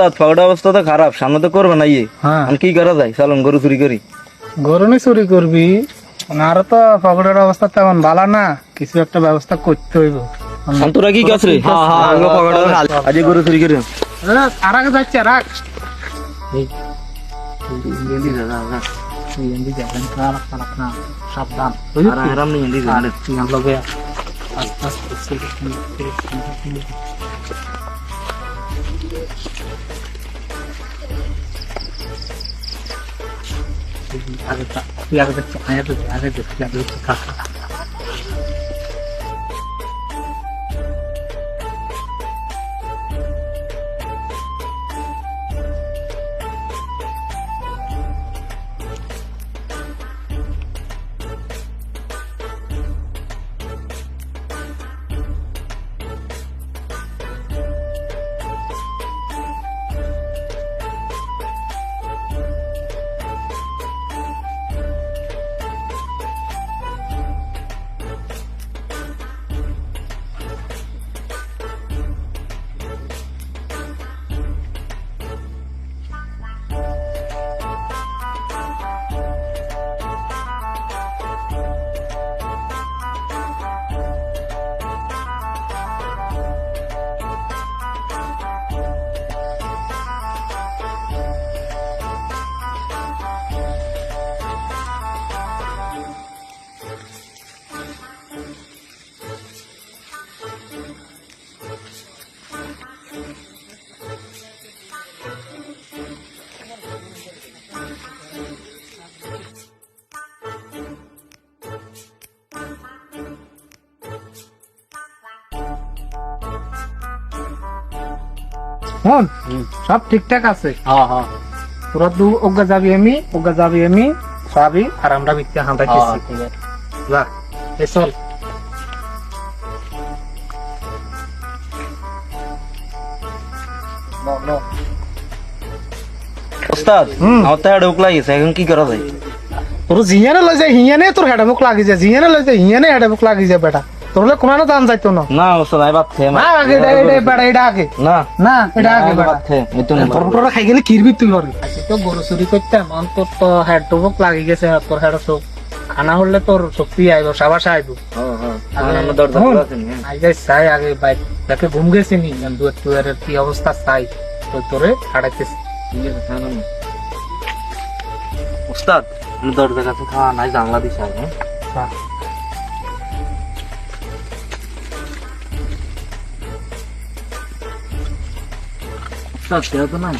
ওস্তাদ ফাউডা অবস্থা তো খারাপ সামনে তো করবে না ইয়ে হ্যাঁ কি করা যায় চলুন গরু চুরি করি গরমে চুরি করবি আর তো পকেটের অবস্থা তেমন ভালো না কিছু একটা ব্যবস্থা করতে হইব শান্তরা কি কাছে হ্যাঁ হ্যাঁ আঙ্গ ফাউডা আজ গরু চুরি করি আর আগে যাচ্ছে রাখ সাবধান আরাম নেই হিন্দি জানে লগে আস্তে আস্তে আগে তুই আগে দেখছি আগে দেখছি আগে দেখছি আগে দেখছি শোন সব ঠিকঠাক আছে? হ্যাঁ হ্যাঁ তোরা দু ওগা যাবি আমি ওগা যাবি আমি সবই আর আমরা হাঁটাইতেছি। যা। এ চল। ওস্তাদ আমার তো ঢোক লাগিয়েছে এখন কি করা যায়? তোর জিয়ানে লই যায় হিয়ানে তোর হেডে লাগি যায় জিয়ানে লই যায় হিয়ানে হেডে লাগি যায় বেটা। তোর হলে কোনো দান যাইতো না। না খেয়ে না আগে এটা এটা বেটা এটা আগে। না। না এটা আগে খেয়ে নেই তোর তোরা খাই গেলে কিরবি তুই তো গরু চুরি করতাম অন্তর তো হেড তো লাগি গেছে তোর হেড চোখ খানা হলে তোর শক্তি আইব সাবাস আইব। হ্যাঁ হ্যাঁ আগে চাই বাইক তাকে ঘুম গেছে নি দু একটু এর কি অবস্থা চাই। তো তোরে হারাইতেছি না, না। কাছে খাওয়া নাই জানলা দিছে আগে হ্যাঁ? ওস্তাদ কেউ তো নাই